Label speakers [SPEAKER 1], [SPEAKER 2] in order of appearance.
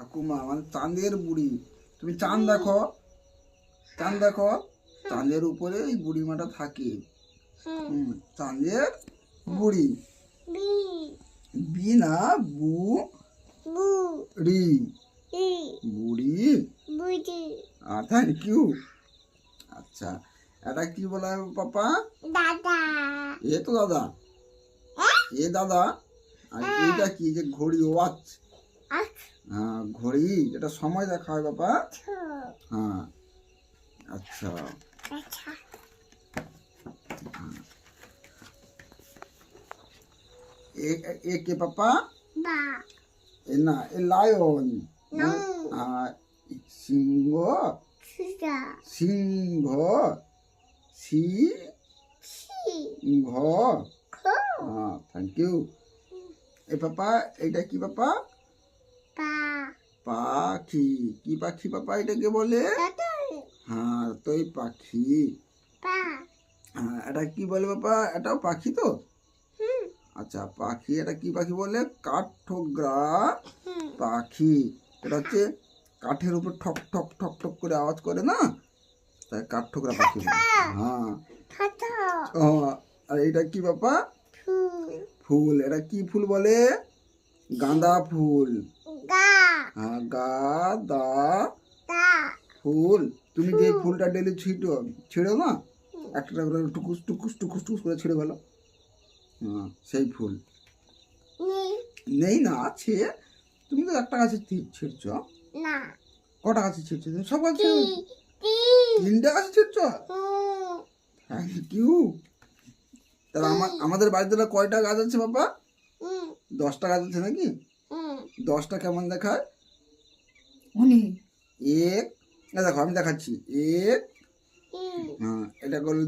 [SPEAKER 1] ঠাকুমা মানে চাঁদের বুড়ি। তুমি চাঁদ দেখো। চাঁদ দেখো। চাঁদের উপরে এই বুড়িমাটা থাকে।
[SPEAKER 2] হুম।
[SPEAKER 1] চাঁদের বুড়ি।
[SPEAKER 2] বি।
[SPEAKER 1] না বু। রি। বুড়ি। আর থ্যাংক ইউ আচ্ছা এটা কি বলা হবে পাপা?
[SPEAKER 2] দাদা।
[SPEAKER 1] এ তো দাদা। এ দাদা। আর এইটা কি যে ঘড়ি ওয়াচ?
[SPEAKER 2] আখ।
[SPEAKER 1] হ্যাঁ ঘড়ি যেটা সময় দেখা হয় বাবা। হ্যাঁ আচ্ছা।
[SPEAKER 2] আচ্ছা।
[SPEAKER 1] এ কে পাপা এ না এ লায়ন।
[SPEAKER 2] নং
[SPEAKER 1] আর সিংহ। সিংহ। সি? ঘ। হ্যাঁ থ্যাংক ইউ এ পাপা এটা কি পাপা পাখি। কি পাখি পাপা এটাকে বলে? হ্যাঁ তো এই পাখি। হ্যাঁ এটা কি বলে বাবা এটাও পাখি তো? আচ্ছা পাখি এটা কি পাখি বলে? কাঠঠোকরা পাখি। এটা হচ্ছে কাঠের উপর ঠক ঠক ঠক ঠক করে আওয়াজ করে না? তাই কাঠঠোকরা পাখি হ্যাঁ। আর এটা কি বাবা
[SPEAKER 2] ফুল।
[SPEAKER 1] এটা কি ফুল বলে? গাঁদা ফুল।
[SPEAKER 2] গা
[SPEAKER 1] গাঁদা
[SPEAKER 2] দা
[SPEAKER 1] ফুল। তুমি যে ফুলটা ডেলি ছিটো ছিঁড়ো না? একটা করে টুকুস টুকুস টুকুস টুকুস করে ছিঁড়ে গেল হ্যাঁ সেই ফুল। নেই। না আছে। তুমি তো একটা গাছে ছিঁড়ছো?
[SPEAKER 2] না।
[SPEAKER 1] কটা গাছে ছিঁড়ছো? তুমি সব গাছে
[SPEAKER 2] টি
[SPEAKER 1] তিনটা গাছে ছিঁড়ছো? থ্যাংক ইউ তাহলে আমার আমাদের বাড়িতে কয়টা গাছ আছে বাবা? দশটা গাছ আছে নাকি? দশটা কেমন দেখায়?
[SPEAKER 3] উনি।
[SPEAKER 1] এক দেখো আমি দেখাচ্ছি। এক হ্যাঁ এটা করলে